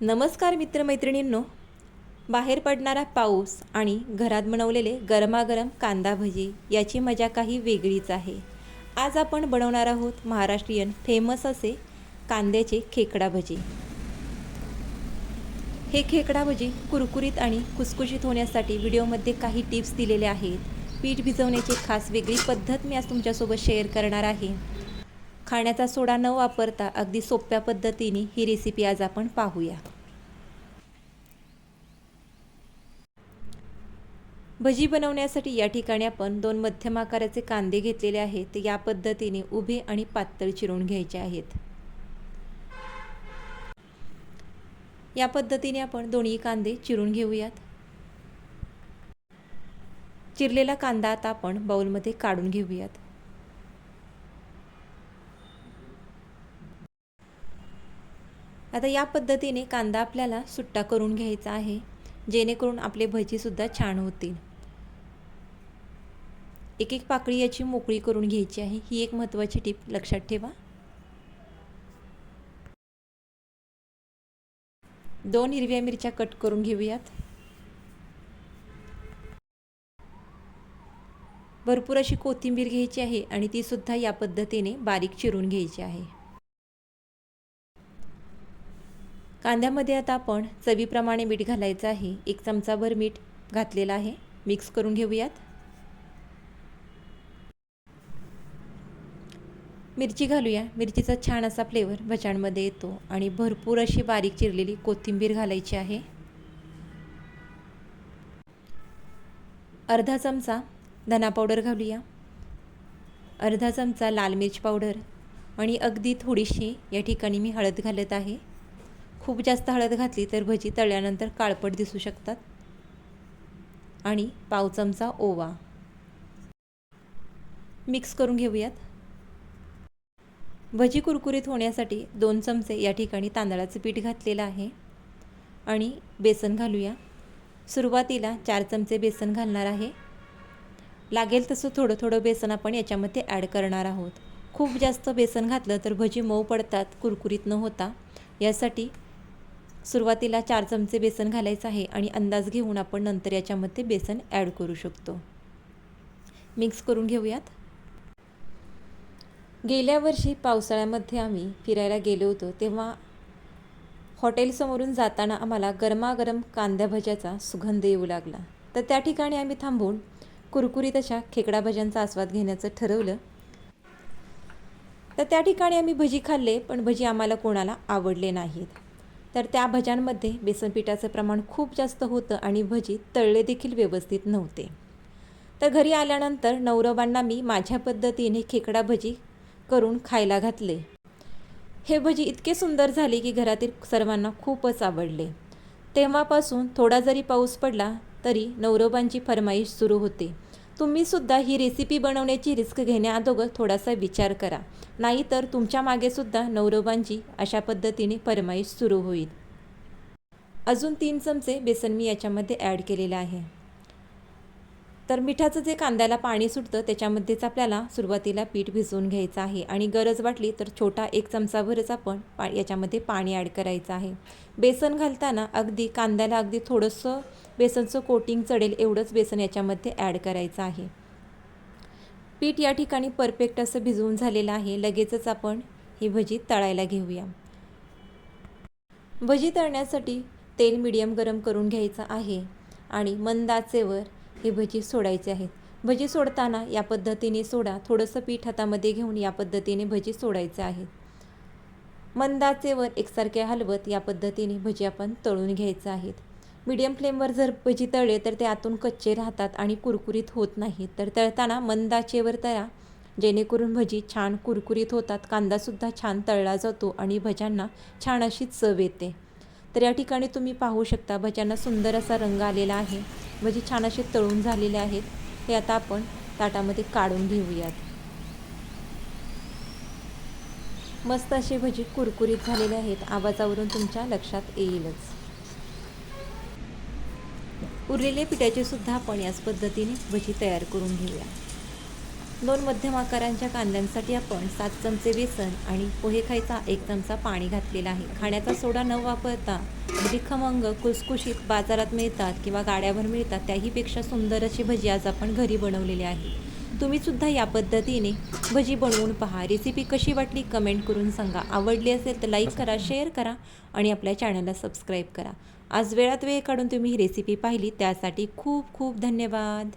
नमस्कार मित्रमैत्रिणींनो. बाहेर पडणारा पाऊस आणि घरात बनवलेले गरमागरम कांदा भजी याची मजा काही वेगळीच आहे. आज आपण बनवणार आहोत महाराष्ट्रीयन फेमस असे कांद्याचे खेकडा भजी. हे खेकडा भजी कुरकुरीत आणि कुसकुशीत होण्यासाठी व्हिडिओमध्ये काही टिप्स दिलेल्या आहेत. पीठ भिजवण्याची खास वेगळी पद्धत मी आज तुमच्यासोबत शेअर करणार आहे. खाण्याचा सोडा न वापरता अगदी सोप्या पद्धतीने ही रेसिपी आज आपण पाहूया. भजी बनवण्यासाठी या ठिकाणी आपण दोन मध्यम आकाराचे कांदे घेतलेले आहेत. या पद्धतीने उभे आणि पातळ चिरून घ्यायचे आहेत. या पद्धतीने आपण दोन्ही कांदे चिरून घेऊयात. चिरलेला कांदा आता आपण बाउलमध्ये काढून घेऊयात. आता या पद्धतीने कांदा आपल्याला सुट्टा करून घ्यायचा आहे जेणेकरून आपले भजीसुद्धा छान होतील. एक एक पाकळी याची मोकळी करून घ्यायची आहे. ही एक महत्त्वाची टीप लक्षात ठेवा. दोन हिरव्या मिरच्या कट करून घेऊयात. भरपूर अशी कोथिंबीर घ्यायची आहे आणि ती सुद्धा या पद्धतीने बारीक चिरून घ्यायची आहे. कांद्यामध्ये आता आपण चवीप्रमाणे मीठ घालायचं आहे. एक चमचाभर मीठ घातलेलं आहे. मिक्स करून घेऊयात. मिरची घालूया. मिरचीचा छान असा फ्लेवर भजांमध्ये येतो आणि भरपूर अशी बारीक चिरलेली कोथिंबीर घालायची आहे. अर्धा चमचा धना पावडर घालूया. अर्धा चमचा लाल मिरची पावडर आणि अगदी थोडीशी या ठिकाणी मी हळद घालत आहे. खूप जास्त हळद घातली तर भजी तळल्यानंतर काळपट दिसू शकतात. आणि पाव चमचा ओवा. मिक्स करून घेऊयात. भजी कुरकुरीत होण्यासाठी दोन चमचे या ठिकाणी तांदळाचं पीठ घातलेलं आहे. आणि बेसन घालूया. सुरुवातीला चार चमचे बेसन घालणार आहे. लागेल तसं थोडं थोडं बेसन आपण याच्यामध्ये ॲड करणार आहोत. खूप जास्त बेसन घातलं तर भजी मऊ पडतात कुरकुरीत न होता. यासाठी सुरुवातीला चार चमचे बेसन घालायचं आहे आणि अंदाज घेऊन आपण नंतर याच्यामध्ये बेसन ॲड करू शकतो. मिक्स करून घेऊयात. गेल्या वर्षी पावसाळ्यामध्ये आम्ही फिरायला गेलो होतो तेव्हा हॉटेलसमोरून जाताना आम्हाला गरमागरम कांद्या भज्याचा सुगंध येऊ लागला. तर त्या ठिकाणी आम्ही थांबून कुरकुरीत अशा खेकडा भज्यांचा आस्वाद घेण्याचं ठरवलं. तर त्या ठिकाणी आम्ही भजी खाल्ले पण भजी आम्हाला कोणाला आवडले नाहीत. तर त्या भज्यांमध्ये बेसनपिठाचं प्रमाण खूप जास्त होतं आणि भजी तळले देखील व्यवस्थित नव्हते. तर घरी आल्यानंतर नवरबांना मी माझ्या पद्धतीने खेकडा भजी करून खायला घातले. हे भजी इतके सुंदर झाले की घरातील सर्वांना खूपच आवडले. तेव्हापासून थोडा जरी पाऊस पडला तरी नवरोबांची फरमाईश सुरू होते. तुम्हीसुद्धा ही रेसिपी बनवण्याची रिस्क घेण्याअगोदर थोडासा विचार करा. नाहीतर तुमच्या मागेसुद्धा नवरोबांची अशा पद्धतीने फरमाईश सुरू होईल. अजून तीन चमचे बेसन मी याच्यामध्ये ॲड केलेलं आहे. तर मिठाचं जे कांद्याला पाणी सुटतं त्याच्यामध्येच आपल्याला सुरुवातीला पीठ भिजवून घ्यायचं आहे. आणि गरज वाटली तर छोटा एक चमचाभरच आपण पा याच्यामध्ये पाणी ॲड करायचं आहे. बेसन घालताना अगदी कांद्याला अगदी थोडंसं बेसनचं कोटिंग चढेल एवढंच बेसन याच्यामध्ये ॲड करायचं आहे. पीठ या ठिकाणी परफेक्ट असं भिजवून झालेलं आहे. लगेचच आपण ही भजी तळायला घेऊया. भजी तळण्यासाठी तेल मिडियम गरम करून घ्यायचं आहे. आणि मंदाचेवर हे भजी सोडायचे आहेत. भजी सोडताना या पद्धतीने सोडा. थोडंसं पीठ हातामध्ये घेऊन या पद्धतीने भजी सोडायचे आहेत. मंदाचेवर एकसारखे हलवत या पद्धतीने भजी आपण तळून घ्यायचं आहेत. मीडियम फ्लेमवर जर भजी तळले तर ते आतून कच्चे राहतात आणि कुरकुरीत होत नाहीत. तर तळताना मंदाचेवर तळा. जेणेकरून भजी छान कुरकुरीत होतात. कांदासुद्धा छान तळला जातो आणि भज्यांना छान अशी चव येते. तर या ठिकाणी तुम्ही पाहू शकता भज्यांना सुंदर असा रंग आलेला आहे. भजी छान असे तळून झालेले आहेत. हे आता आपण ताटामध्ये काढून घेऊयात. मस्त असे भजी कुरकुरीत झालेले आहेत. आवाजावरून तुमच्या लक्षात येईलच. उरलेल्या पिठाचे सुद्धा आपण याच पद्धतीने भजी तयार करून घेऊया. दोन मध्यम आकारांच्या कांद्यांसाठी आपण सात चमचे बेसन आणि पोहे खायचा एक चमचा पाणी घातलेला आहे. खाण्याचा सोडा न वापरता अगदी खमंग कुसकुशीत बाजारात मिळतात किंवा गाड्यावर मिळतात त्याहीपेक्षा सुंदर अशी भजी आज आपण घरी बनवलेली आहे. तुम्ही सुद्धा या पद्धतीने भजी बनवून पहा. रेसिपी कशी वाटली कमेंट करून सांगा. आवडली असेल तर लाईक करा शेअर करा आणि आपल्या चॅनलला सबस्क्राईब करा. आज वेळात वेळ काढून तुम्ही ही रेसिपी पाहिली त्यासाठी खूप खूप धन्यवाद.